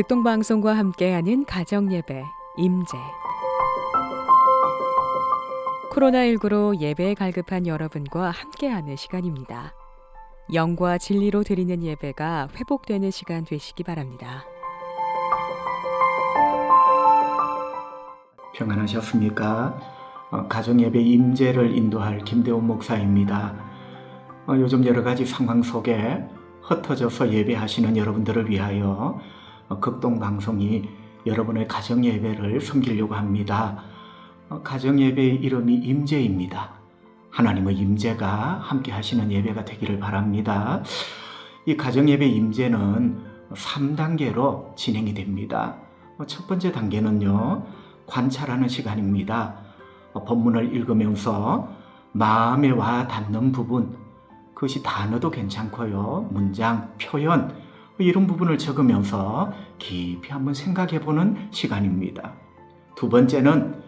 극동방송과 함께하는 가정예배 임재 코로나19로 예배에 갈급한 여러분과 함께하는 시간입니다. 영과 진리로 드리는 예배가 회복되는 시간 되시기 바랍니다. 평안하셨습니까? 어, 가정예배 임재를 인도할 김대원 목사입니다. 어, 요즘 여러 가지 상황 속에 흩어져서 예배하시는 여러분들을 위하여 어, 극동방송이 여러분의 가정예배를 섬기려고 합니다. 어, 가정예배의 이름이 임재입니다. 하나님의 임재가 함께 하시는 예배가 되기를 바랍니다. 이 가정예배 임재는 3단계로 진행이 됩니다. 어, 첫 번째 단계는요, 관찰하는 시간입니다. 어, 본문을 읽으면서 마음에 와 닿는 부분, 그것이 단어도 괜찮고요. 문장, 표현, 뭐 이런 부분을 적으면서 깊이 한번 생각해 보는 시간입니다. 두 번째는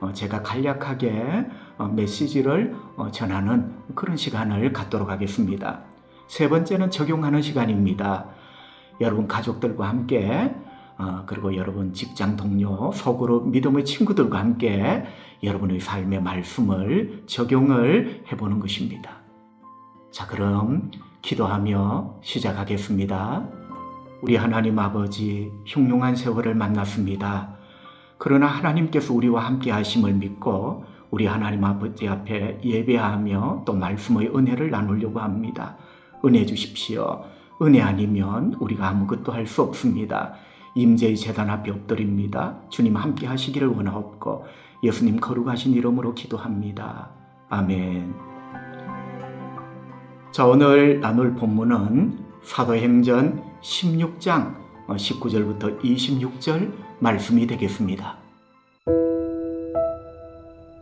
어, 제가 간략하게 어, 메시지를 어, 전하는 그런 시간을 갖도록 하겠습니다. 세 번째는 적용하는 시간입니다. 여러분 가족들과 함께 어, 그리고 여러분 직장 동료, 속으로 믿음의 친구들과 함께 여러분의 삶의 말씀을 적용을 해보는 것입니다. 자, 그럼 기도하며 시작하겠습니다. 우리 하나님 아버지, 흉흉한 세월을 만났습니다. 그러나 하나님께서 우리와 함께 하심을 믿고 우리 하나님 아버지 앞에 예배하며 또 말씀의 은혜를 나누려고 합니다. 은혜 주십시오. 은혜 아니면 우리가 아무것도 할 수 없습니다. 임재의 재단 앞에 엎드립니다. 주님 함께 하시기를 원하옵고 예수님 거룩하신 이름으로 기도합니다. 아멘. 자, 오늘 나눌 본문은 사도행전 16장 19절부터 26절 말씀이 되겠습니다.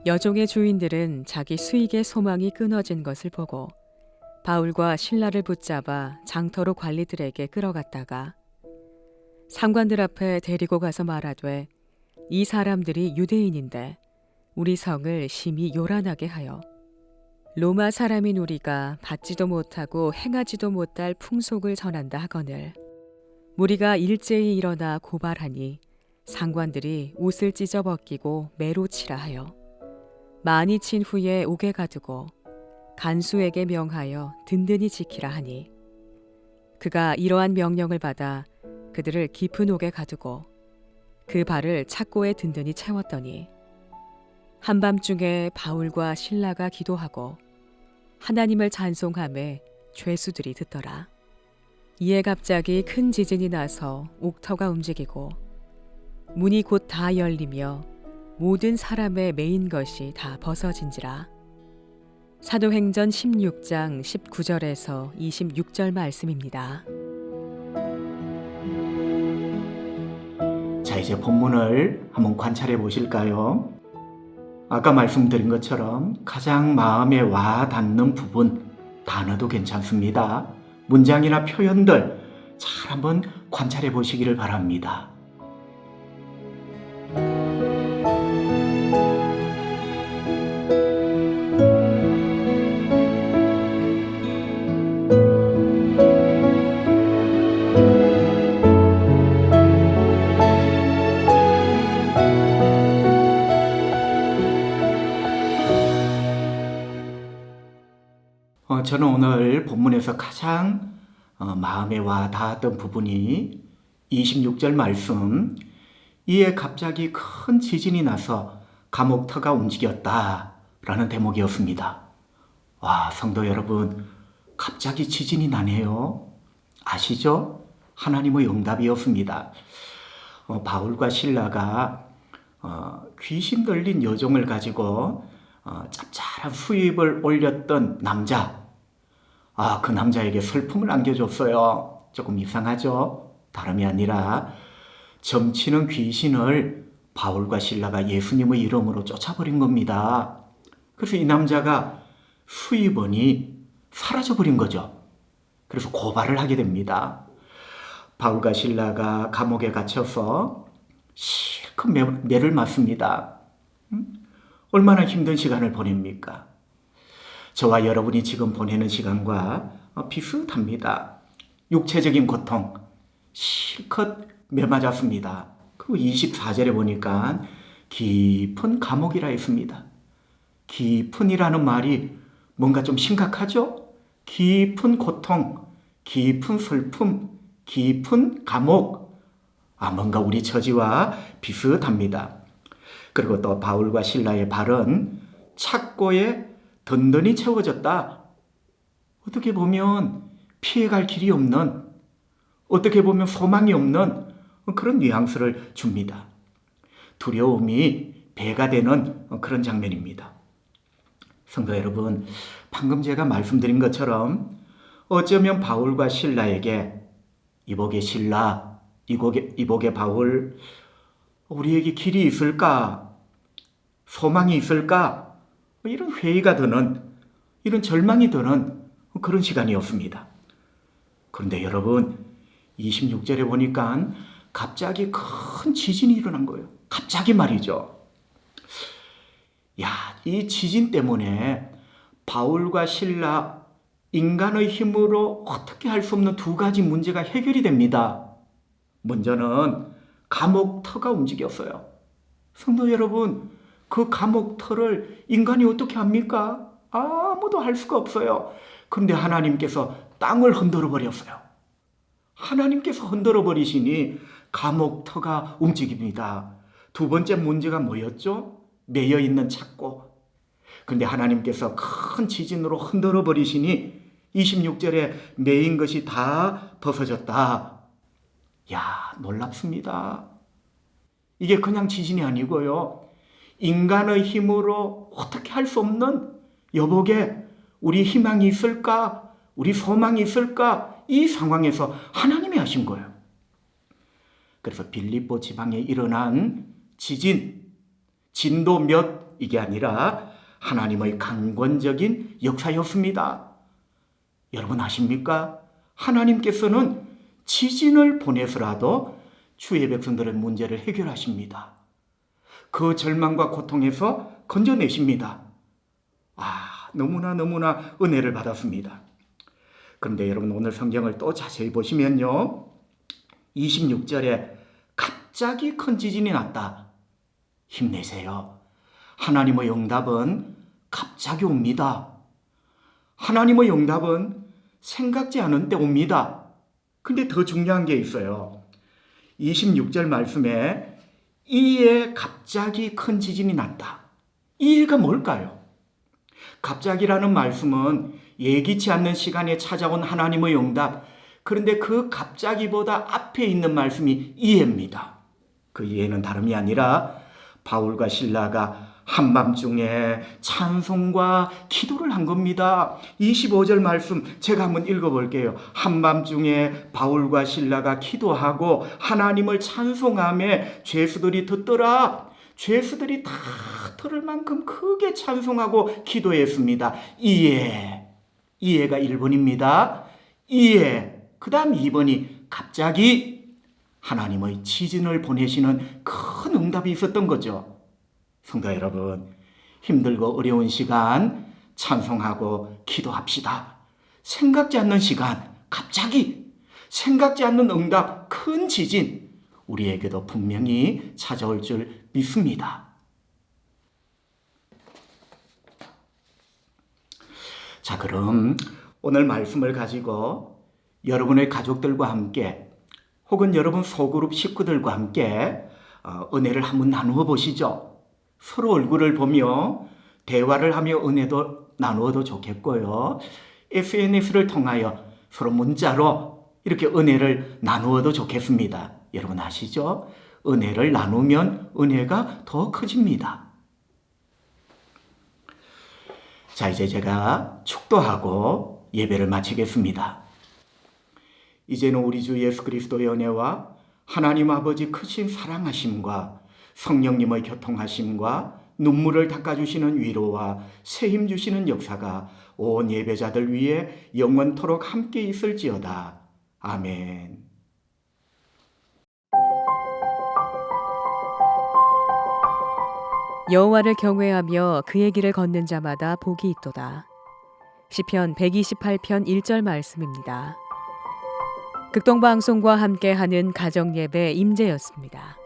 여종의 주인들은 자기 수익의 소망이 끊어진 것을 보고 바울과 신라를 붙잡아 장터로 관리들에게 끌어갔다가 상관들 앞에 데리고 가서 말하되 이 사람들이 유대인인데 우리 성을 심히 요란하게 하여 로마 사람인 우리가 받지도 못하고 행하지도 못할 풍속을 전한다 하거늘. 무리가 일제히 일어나 고발하니 상관들이 옷을 찢어 벗기고 매로 치라 하여 많이 친 후에 옥에 가두고 간수에게 명하여 든든히 지키라 하니 그가 이러한 명령을 받아 그들을 깊은 옥에 가두고 그 발을 착고에 든든히 채웠더니 한밤중에 바울과 신라가 기도하고 하나님을 찬송함에 죄수들이 듣더라. 이에 갑자기 큰 지진이 나서 옥터가 움직이고 문이 곧 다 열리며 모든 사람의 메인 것이 다 벗어진지라. 사도행전 16장 19절에서 26절 말씀입니다. 자, 이제 본문을 한번 관찰해 보실까요? 아까 말씀드린 것처럼 가장 마음에 와 닿는 부분, 단어도 괜찮습니다. 문장이나 표현들 잘 한번 관찰해 보시기를 바랍니다. 저는 오늘 본문에서 가장 어, 마음에 와 닿았던 부분이 26절 말씀 이에 갑자기 큰 지진이 나서 감옥터가 움직였다 라는 대목이었습니다. 와 성도 여러분 갑자기 지진이 나네요. 아시죠? 하나님의 응답이었습니다. 어, 바울과 신라가 어, 귀신 들린 여종을 가지고 어, 짭짤한 수입을 올렸던 남자. 아, 그 남자에게 슬픔을 안겨줬어요. 조금 이상하죠? 다름이 아니라 점치는 귀신을 바울과 신라가 예수님의 이름으로 쫓아버린 겁니다. 그래서 이 남자가 수입원이 사라져버린 거죠. 그래서 고발을 하게 됩니다. 바울과 신라가 감옥에 갇혀서 실컷 매, 매를 맞습니다. 음? 얼마나 힘든 시간을 보냅니까? 저와 여러분이 지금 보내는 시간과 어, 비슷합니다. 육체적인 고통, 실컷 매맞았습니다. 그 24절에 보니까 깊은 감옥이라 했습니다. 깊은이라는 말이 뭔가 좀 심각하죠? 깊은 고통, 깊은 슬픔, 깊은 감옥. 아, 뭔가 우리 처지와 비슷합니다. 그리고 또 바울과 신라의 발은 착고에 든든히 채워졌다. 어떻게 보면 피해갈 길이 없는, 어떻게 보면 소망이 없는 그런 뉘앙스를 줍니다. 두려움이 배가 되는 그런 장면입니다. 성도 여러분, 방금 제가 말씀드린 것처럼 어쩌면 바울과 신라에게 이복의 신라, 이복의, 이복의 바울, 우리에게 길이 있을까? 소망이 있을까? 이런 회의가 드는, 이런 절망이 드는 그런 시간이었습니다. 그런데 여러분, 26절에 보니까 갑자기 큰 지진이 일어난 거예요. 갑자기 말이죠. 야, 이 지진 때문에 바울과 신라 인간의 힘으로 어떻게 할 수 없는 두 가지 문제가 해결이 됩니다. 먼저는 감옥 터가 움직였어요. 성도 여러분, 그 감옥 터를 인간이 어떻게 합니까? 아무도 할 수가 없어요. 그런데 하나님께서 땅을 흔들어 버렸어요. 하나님께서 흔들어 버리시니 감옥 터가 움직입니다. 두 번째 문제가 뭐였죠? 매여 있는 착고. 근데 하나님께서 큰 지진으로 흔들어 버리시니 26절에 매인 것이 다 벗어졌다. 야, 놀랍습니다. 이게 그냥 지진이 아니고요. 인간의 힘으로 어떻게 할 수 없는 여복에 우리 희망이 있을까? 우리 소망이 있을까? 이 상황에서 하나님이 하신 거예요. 그래서 빌립보 지방에 일어난 지진, 진도 몇 이게 아니라 하나님의 강권적인 역사였습니다. 여러분 아십니까? 하나님께서는 지진을 보내서라도 주의 백성들의 문제를 해결하십니다. 그 절망과 고통에서 건져내십니다. 아, 너무나 너무나 은혜를 받았습니다. 그런데 여러분 오늘 성경을 또 자세히 보시면요. 26절에 갑자기 큰 지진이 났다. 힘내세요. 하나님의 응답은 갑자기 옵니다. 하나님의 응답은 생각지 않은 때 옵니다. 근데 더 중요한 게 있어요. 26절 말씀에 이에 갑자기 큰 지진이 났다. 이해가 뭘까요? 갑자기라는 말씀은 예기치 않는 시간에 찾아온 하나님의 응답. 그런데 그 갑자기보다 앞에 있는 말씀이 이해입니다. 그 이해는 다름이 아니라 바울과 신라가 한밤중에 찬송과 기도를 한 겁니다. 25절 말씀 제가 한번 읽어볼게요. 한밤중에 바울과 신라가 기도하고 하나님을 찬송함에 죄수들이 듣더라. 죄수들이 다 들을 만큼 크게 찬송하고 기도했습니다. 이해. 이해가 1번입니다. 이해. 그 다음 2번이 갑자기 하나님의 지진을 보내시는 큰 응답이 있었던 거죠. 성도 여러분, 힘들고 어려운 시간 찬송하고 기도합시다. 생각지 않는 시간, 갑자기 생각지 않는 응답, 큰 지진, 우리에게도 분명히 찾아올 줄 믿습니다. 자, 그럼 오늘 말씀을 가지고 여러분의 가족들과 함께 혹은 여러분 소그룹 식구들과 함께 어, 은혜를 한번 나누어 보시죠. 서로 얼굴을 보며 대화를 하며 은혜도 나누어도 좋겠고요. SNS를 통하여 서로 문자로 이렇게 은혜를 나누어도 좋겠습니다. 여러분 아시죠? 은혜를 나누면 은혜가 더 커집니다. 자, 이제 제가 축도하고 예배를 마치겠습니다. 이제는 우리 주 예수 그리스도의 은혜와 하나님 아버지 크신 사랑하심과 성령님의 교통하심과 눈물을 닦아주시는 위로와 새힘 주시는 역사가 온 예배자들 위에 영원토록 함께 있을지어다. 아멘. 여호와를 경외하며 그의 길을 걷는 자마다 복이 있도다. 시편 128편 1절 말씀입니다. 극동방송과 함께하는 가정예배 임재였습니다.